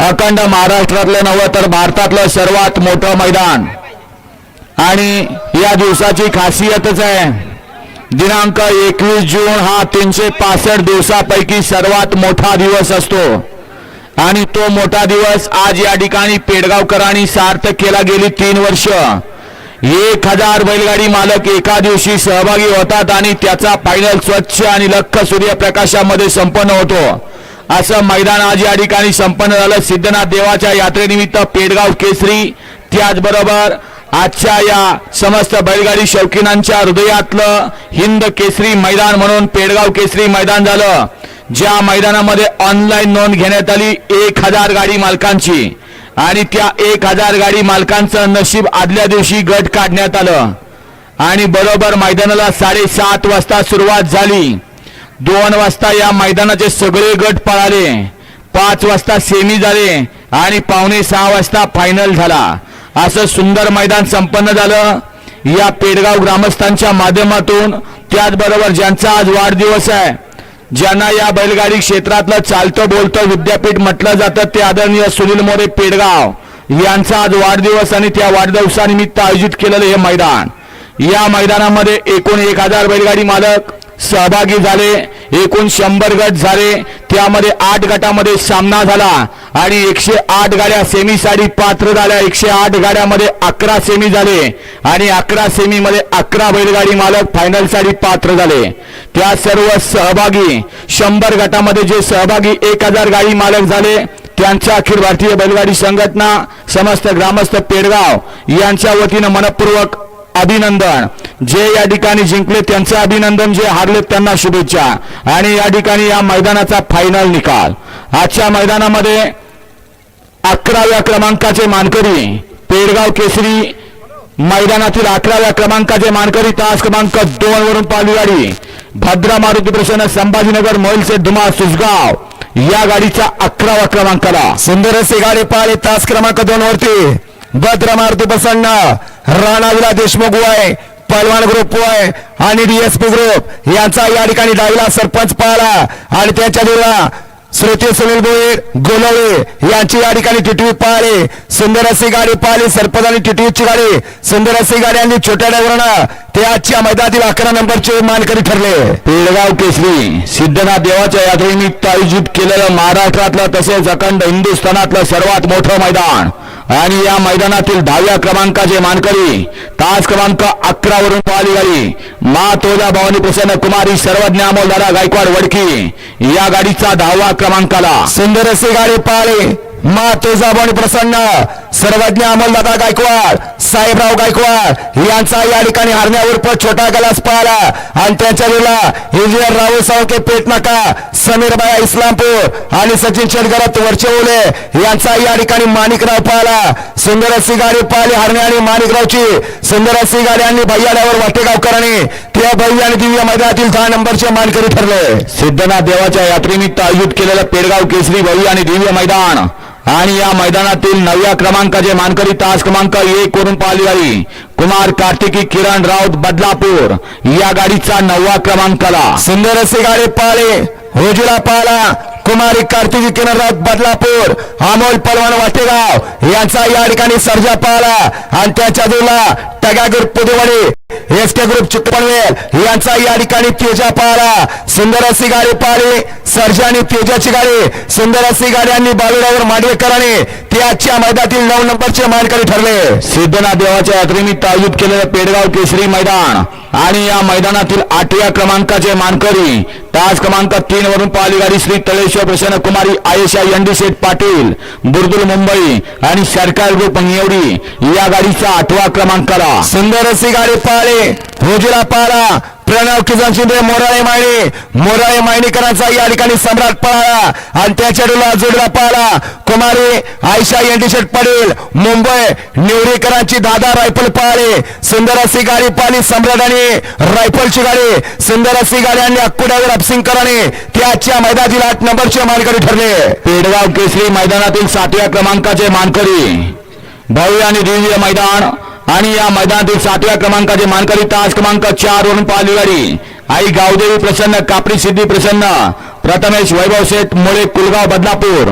अखंड महाराष्ट्रातलं नव्हे तर भारतातलं सर्वात मोठं मैदान. आणि या दिवसाची खासियतच आहे दिनांक एकवीस जून हा तीनशे पासष्ट दिवसापैकी सर्वात मोठा दिवस असतो. आणि तो मोठा दिवस आज या ठिकाणी पेडगावकरांनी सार्थ केला गेली तीन वर्ष. एक हजार बैलगाडी मालक एका दिवशी सहभागी होतात आणि त्याचा फायनल स्वच्छ आणि लख सूर्यप्रकाशामध्ये संपन्न होतो. असं मैदान आज या ठिकाणी संपन्न झालं. सिद्धनाथ देवाच्या यात्रेनिमित्त पेडगाव केसरी त्याचबरोबर आजच्या या समस्त बैलगाडी शौकीनांच्या हृदयातलं हिंद केसरी मैदान म्हणून पेडगाव केसरी मैदान झालं. ज्या मैदानामध्ये ऑनलाईन नोंद घेण्यात आली एक हजार गाडी मालकांची आणि त्या एक हजार गाडी मालकांचं नशीब आदल्या दिवशी गट काढण्यात आलं. आणि बरोबर मैदानाला साडेसात वाजता सुरुवात झाली. दोन वाजता या मैदानाचे सगळे गट पळाले. पाच वाजता सेमी झाले आणि पावणे सहा वाजता फायनल झाला. असं सुंदर मैदान संपन्न झालं. या पेडगाव ग्रामस्थांच्या माध्यमातून त्याचबरोबर ज्यांचा आज वाढदिवस आहे ज्यांना या बैलगाडी क्षेत्रातलं चालतं बोलतं विद्यापीठ म्हटलं जातं ते आदरणीय सुनील मोरे पेडगाव यांचा आज वाढदिवस आणि त्या वाढदिवसानिमित्त आयोजित केलेलं हे मैदान. या मैदानामध्ये एकूण एक हजार बैलगाडी मालक सहभागी झाले. एकूण शंभर गट झाले. त्यामध्ये आठ गटामध्ये सामना झाला. आणि एकशे आठ गाड्या सेमीसाठी पात्र झाल्या. एकशे आठ गाड्यामध्ये अकरा सेमी झाले. आणि अकरा सेमीमध्ये अकरा बैलगाडी मालक फायनलसाठी पात्र झाले. त्या सर्व सहभागी शंभर गटामध्ये जे सहभागी एक हजार गाडी मालक झाले त्यांच्या अखिल भारतीय बैलगाडी संघटना समस्त ग्रामस्थ पेडगाव यांच्या वतीनं मनपूर्वक अभिनंदन. जे या ठिकाणी जिंकले त्यांचं अभिनंदन जे हारले त्यांना शुभेच्छा. आणि या ठिकाणी या मैदानाचा फायनल निकाल. आजच्या मैदानामध्ये अकराव्या क्रमांकाचे मानकरी पेडगाव केसरी मैदानातील अकराव्या क्रमांकाचे मानकरी तास क्रमांक दोन वरून पाहिली गाडी. भद्रा मारुती प्रसन्न संभाजीनगर मोहिलचे धुमा सुसगाव या गाडीचा अकरावा क्रमांकाला सुंदर असे गाडी पाहिले तास क्रमांक दोन वरती. भद्रमारुती प्रसन्न राणा विला देशमुख वय पलवान ग्रुप वय आणि डीएसपी ग्रुप यांचा या ठिकाणी डावीला सरपंच पाहिला आणि त्यांच्या देवला श्रुती सुनील भोईर गोलवळे यांची या ठिकाणी टिटवी पाहिली सुंदर अशी गाडी पाहिली सरपंच आणि टिटवीची गाडी. सुंदर अशी गाडी आणि छोट्या डायव्हरनं ते आजच्या मैदानातील अकरा नंबरचे मानकरी ठरले. पिळगाव केसरी सिद्धनाथ देवाच्या यात्रेनिमित्त आयोजित केलेलं महाराष्ट्रातलं तसेच अखंड हिंदुस्थानातलं सर्वात मोठं मैदान. आणि या मैदानातील दहाव्या क्रमांकाचे मानकरी तास क्रमांक अकरा वरून पाहिली गाडी मा तोजा भवानी प्रसन्न कुमारी सर्वज्ञ अमोलदारा गायकवाड वडकी या गाडीचा दहावा क्रमांकाला. सुंदर असे गाडी पाळे मा तुळजाभवानी प्रसन्न. सर्वज्ञ अमोलदादा गायकवाड साहेबराव गायकवाड यांचा या ठिकाणी हरण्यावर छोटा गलास पाहिला. आणि त्यांच्या वेळेला इंजिनियर राहुल सावके पेटनाका समीर बाया इस्लामपूर आणि सचिन शेटगरत वरचे ओले यांचा या ठिकाणी माणिकराव पाहिला. सुंदर अशी गाडी पाहिली हरणे आणि माणिकरावची. सुंदर अशी गाडी आणि भैयाड्यावर वाटेगावकरांनी. त्या भैया आणि दिव्य मैदानातील दहा नंबरचे मानकरी ठरले. सिद्धनाथ देवाच्या यात्रेनिमित्त आयोजित केलेलं पेडगाव केसरी भैया आणि दिव्य मैदान. आणि या मैदानातील नवव्या क्रमांकाचे मानकरी तास क्रमांक एक वरून पाहिली गाडी कुमार कार्तिकी किरण राऊत बदलापूर या गाडीचा नववा क्रमांकाला. सुंदर असे गाडी पाळे रोजीला पाळला. कुमारी कार्तिकी किनराव बदलापूर अमोल पलवान वाटेगाव यांचा या ठिकाणी सर्जा पाहला आणि त्याच्या दूरला Taga group Puduvadi S K group चित्तपणवेल यांचा या ठिकाणी तेजा पाहला सुंदर अशी गाडी पाहिली सर्जा आणि तेजाची गाडी. सुंदर अशी गाडी आणि बालुरावर माडवेकरांनी ते आजच्या मैदानातील नऊ नंबरचे मानकरी ठरले. सिद्धनाथ देवाच्या यात्रेनिमित्त आयोजित केलेलं पेडगाव केसरी मैदान आणि या मैदानातील आठव्या क्रमांकाचे मानकरी तास क्रमांक तीन वरून पाहिली गाडी श्री तळेश्वर प्रसन्न कुमारी आयशा यंडी शेठ पाटील बुर्दुल मुंबई आणि सरकार ग्रुप निवडी. या गाडीचा आठवा क्रमांकाला. सुंदर अशी गाडी पाळे रोजीला पाळा. प्रणव किसन शिंदे मोराळे मायणी मोराळे मायणीकरांचा या ठिकाणी सम्राट पळाला. आणि त्याच्या डोला जोडला पळाला. कुमारी आयशा एंटीशेट पडेल मुंबई निवडीकरांची दादा रायफल पळाली. सुंदर अशी गाडी पाहिली सम्राट आणि रायफलची गाडी. सुंदर अशी गाडी आणि अक्कुड्यावर अपसिंगकरांनी. त्याच्या मैदानातील आठ नंबरचे मानकरी ठरले. पेडगाव केसरी मैदानातील सातव्या क्रमांकाचे मानकरी. भव्य आणि दिव्य मैदान. आणि या मैदानातील सातव्या क्रमांकाचे मानकरी तास क्रमांक चार वरून पाहिली गाडी. आई गावदेवी प्रसन्न कापडी सिद्धी प्रसन्न प्रथमेश वैभव शेठ मुळे कुलगाव बदलापूर.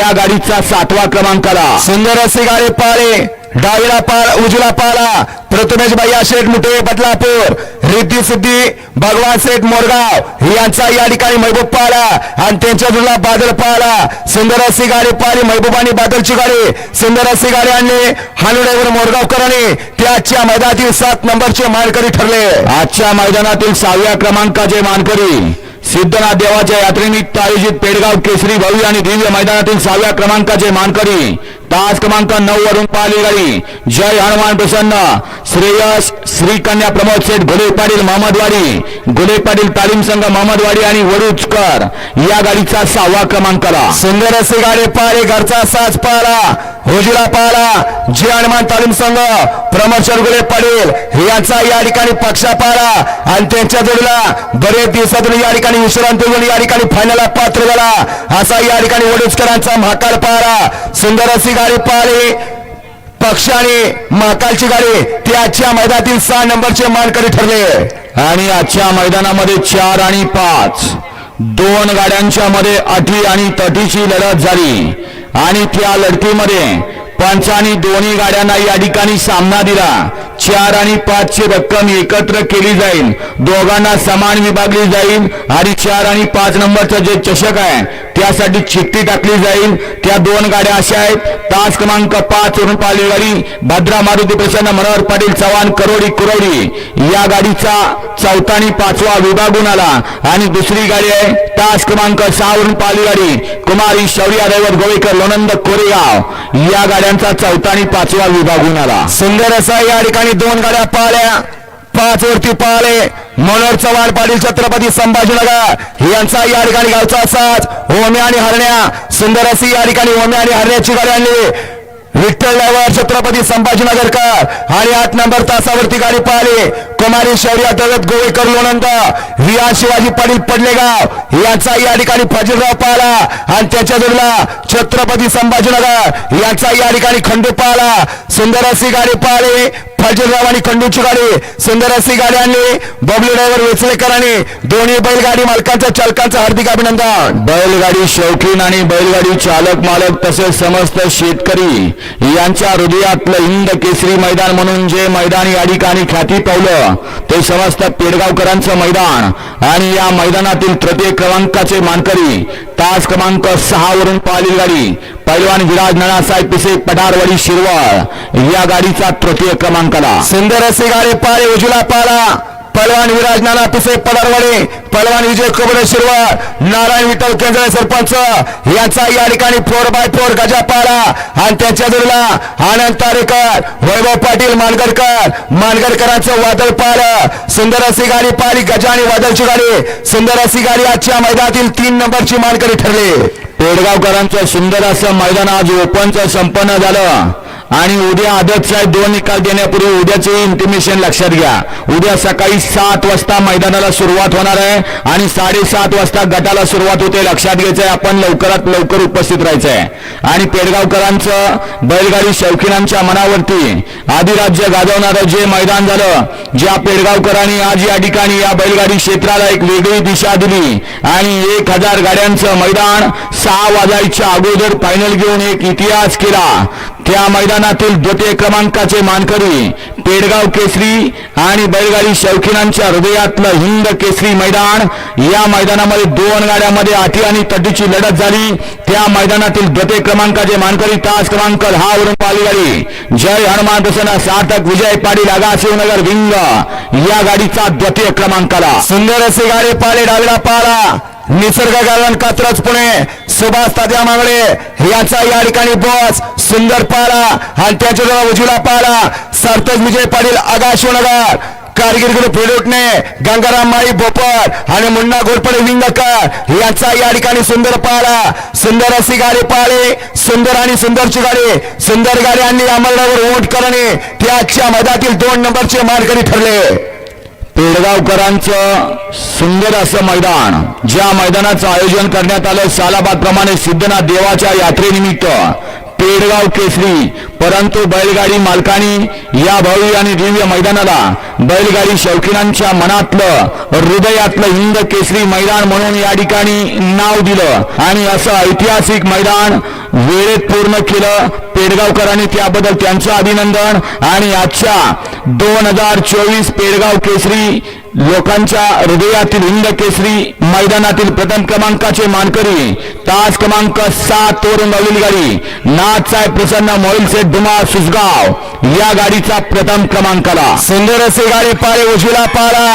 या गाडीचा सातवा क्रमांकाला. सुंदर असे गाडी पाळे. डावीला पाळ उजला पाला प्रथमेश भैया शेठ मुठे बदलापूर. रिद्धी सिद्धी भगवान शेठ मोरगाव. यांचा या ठिकाणी महबूब पाला आणि त्यांच्या जुळला बादल पाला सुंदर अशी गाडी पाहिली महबूब आणि बादलची गाडी. सुंदर अशी गाडी आणली हानुडेवर मोरगावकरांनी. त्याच्या मैदानातील सात नंबरचे मानकरी ठरले. आजच्या मैदानातील सहाव्या क्रमांकाचे मानकरी सिद्धनाथ देवाच्या यात्रेनिमित्त आयोजित पेडगाव केसरी भव्य आणि दिव्य मैदानातील सहाव्या क्रमांकाचे मानकरी तास क्रमांक नऊ वरून पाहिली गाडी जय हनुमान प्रसन्न. श्रेयस श्रीकन्या प्रमोद शेठ घोले पाटील महमदवाडी घोले पाटील तालीम संघ महमदवाडी आणि वडुचकर. या गाडीचा सहावा क्रमांकाला सुंदर असे गाडी पाहिले घरचा साज पाला होजीला पाला जय हनुमान तालीम संघ. प्रमोद गुले पाटील यांचा या ठिकाणी पक्षा पाला आणि त्यांच्या जोडीला बरेच दिवसातून या ठिकाणी विश्रांती घेऊन या ठिकाणी फायनलला पात्र झाला. असा या ठिकाणी वडुचकरांचा महाकाल पाला सुंदर अशी गाडी पाहिली पक्षाने महाकालची गाडी. ते आजच्या मैदानातील सहा नंबरचे मानकरी ठरले. आणि आजच्या मैदानामध्ये चार आणि पाच. दोन गाड्यांच्या मध्ये अटी आणि तटीची लढत झाली. आणि त्या लढतीमध्ये पंचानी दोन्ही गाड्यांना या ठिकाणी सामना दिला. चार आणि पाचची रक्कम एकत्र केली जाईल. दोघांना समान विभागली जाईल आणि चार आणि पाच नंबरचं जे चषक आहे त्यासाठी चिठ्ठी टाकली जाईल. त्या दोन गाड्या अशा आहेत. तास क्रमांक पाच वरून पाहिली गाडी भद्रा मारुती प्रसन्न मनोहर पाटील चव्हाण करोडी कुरवडी. या गाडीचा चौथा आणि पाचवा विभागून आला. आणि दुसरी गाडी आहे तास क्रमांक सहा वरून पाहिली गाडी कुमारी शौर्या दैवत गोवेकर लोणंद कोरेगाव. या गाड्यांचा चौथा आणि पाचवा विभागून आला. सुंदर असा या ठिकाणी दोन गाड्या पाळल्या. पाच वरती पाळले. मनोहर चव्हाण पाटील छत्रपती संभाजीनगर. यांचा या ठिकाणी गावचा असाच ओम्या आणि हरण्या. सुंदर अशी या ठिकाणी ओम्या आणि हरण्याची गाडी आणली. विठ्ठल ड्रायव्हर छत्रपती संभाजीनगरकर आणि आठ नंबर तासावरती गाडी पाहिली कुमारी शौर्य दगत गोवेकर लोणंद. विहान शिवाजी पाटील पडलेगाव. यांचा या ठिकाणी फजीरराव पाहिला आणि त्याच्या जोडला छत्रपती संभाजीनगर. यांचा या ठिकाणी खंडू पाहिला सुंदर अशी गाडी पाहिली फजीरराव आणि खंडूची गाडी. सुंदर अशी गाडी आणली. बबलू ड्रायव्हर वेचलेकरांनी दोन्ही बैलगाडी मालकांचा चालकांचं हार्दिक अभिनंदन. बैलगाडी शौकीन आणि बैलगाडी चालक मालक तसेच समस्त शेतकरी यांच्या हृदयातलं हिंद केसरी मैदान म्हणून जे मैदान या ठिकाणी ख्याती पावलं ते समस्त पेडगावकरांचं मैदान. आणि या मैदानातील तृतीय क्रमांकाचे मानकरी तास क्रमांक सहा वरून पाहिली गाडी पैलवान विराज नानासाहेब पिसे पठारवाडी शिरवळ या गाडीचा तृतीय क्रमांकाला. सुंदर असे गाडी पाळे उजला पाला पलवान विराज नाना पिसे पदारवाडे. पलवान विजय कबडे शिरवाड नारायण विठ्ठल केंद्र सरपंच. यांचा या ठिकाणी फोर बाय फोर गजा पाडा. आणि त्याच्या जोडीला आनंद तारेकर वैभव पाटील मानगडकर. मानगडकरांचं वादळ पाहिलं सुंदर अशी गाडी पाहिली गजा आणि वादळची गाडी. सुंदर अशी गाडी आजच्या मैदानातील तीन नंबरची मानकरी ठरली. पेडगावकरांचं सुंदर असं मैदान आज ओपनचं संपन्न झालं. आणि उद्या आदत साहेब दोन निकाल देण्यापूर्वी उद्याचे इंटिमेशन लक्षात घ्या. उद्या सकाळी सात वाजता मैदानाला सुरुवात होणार आहे आणि साडेसात वाजता गटाला सुरुवात होते लक्षात घ्यायचं आहे आपण लवकरात लवकर उपस्थित राहायचं आहे आणि पेडगावकरांचं बैलगाडी शौकीनांच्या मनावरती आदिराज्य गाजवणारं जे मैदान झालं ज्या पेडगावकरांनी आज या ठिकाणी या बैलगाडी क्षेत्राला एक वेगळी दिशा दिली. आणि एक हजार गाड्यांचं मैदान सहा वाजायच्या अगोदर फायनल घेऊन एक इतिहास केला. त्या मैदानातील द्वितीय क्रमांकाचे मानकरी पेडगाव केसरी आणि बैलगाडी शौकीनांच्या हृदयातलं हिंद केसरी मैदान. या मैदानामध्ये दोन गाड्यामध्ये आठी आणि तटीची लढत झाली. त्या मैदानातील द्वितीय क्रमांकाचे मानकरी तास क्रमांक हा वरून पाली गाडी जय हनुमान प्रसन्न सार्थक विजय पाटील आगा शिवनगर विंग. या गाडीचा द्वितीय क्रमांकाला. सुंदर असे गाडी पाले डावीला पाला. निसर्ग गार्डन कात्रज पुणे सुभाष तात्या मांगडे याचा या ठिकाणी बॉस सुंदर पाला आणि त्याच्याजवळ उजवीला पाला सरतोज विजय पाटील आगाशिवनगर कारगिर ग्रुप फेडोटणे गंगाराम माळी बोपर आणि मुन्ना घोरपडे विंगकर यांचा या ठिकाणी सुंदर पाळा सुंदर अशी गाडी पाळी सुंदर आणि सुंदरची गाडी सुंदर गाडी आणली अमरनावर ओट करणे त्याच्या मधातील दोन नंबरचे मानकरी ठरले. पेडगावकरांचं सुंदर असं मैदान ज्या मैदानाचं आयोजन करण्यात आलं सालाबाद प्रमाणे सिद्धनाथ देवाच्या यात्रेनिमित्त. पेडगाव केसरी परंतु बैलगाडी मालकांनी या भव्य आणि दिव्य मैदानाला बैलगाडी शौकीनांच्या मनातलं हृदयातलं हिंद केसरी मैदान म्हणून या ठिकाणी नाव दिलं. आणि असं ऐतिहासिक मैदान वेळेत पूर्ण केलं. पेडगावकरांनी त्याबद्दल त्यांचं अभिनंदन. आणि आजच्या दोन हजार चोवीस पेडगाव केसरी लोकांच्या हृदयातील हिंद केसरी मैदानातील प्रथम क्रमांकाचे मानकरी तास क्रमांक सात वरून लावलेली गाडी नाथसाहेब प्रसन्न मोहिल सेठ धुमा सुसगाव या गाडीचा प्रथम क्रमांकाला सुंदर असे गाडी पारे उजवीला पारा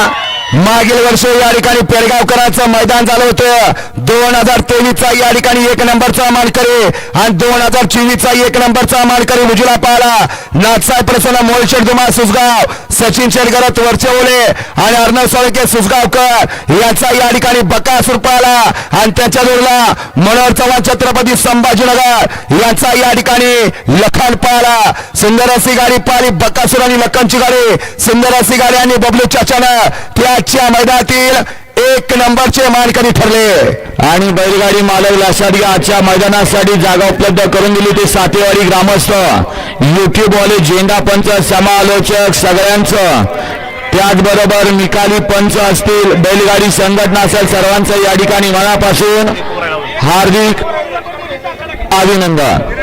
मागील वर्षी या ठिकाणी पेडगावकरांचं मैदान झालं होतं. दोन हजार तेवीसचा या ठिकाणी एक नंबरचा मानकरी आणि दोन हजार चोवीसचा एक नंबरचा मानकरी उजवीला पाहिला नाथसाहेब प्रसन्न मोलशेठ दुमा सुसगाव सचिन शेडगरत वरचेवले आणि अर्णव सोळके सुसगावकर याचा या ठिकाणी बकासूर पाला आणि त्याच्या जोडला मनोहर चव्हाण छत्रपती संभाजीनगर यांचा या ठिकाणी लखन पाहिला सुंदर अशी गाडी पाहिली बकासूर आणि लखनची गाडी. सुंदर अशी गाडी आणि बबलू चाचानं आजच्या मैदानातील एक नंबरचे मानकरी ठरले. आणि बैलगाडी मालक लक्षात आजच्या मैदानासाठी जागा उपलब्ध करून दिली ते सातेवाडी ग्रामस्थ. युट्यूबवाले झेंडा पंच समालोचक सगळ्यांचं. त्याचबरोबर निकाली पंच असतील बैलगाडी संघटना असेल सर्वांचं या ठिकाणी मनापासून हार्दिक अभिनंदन.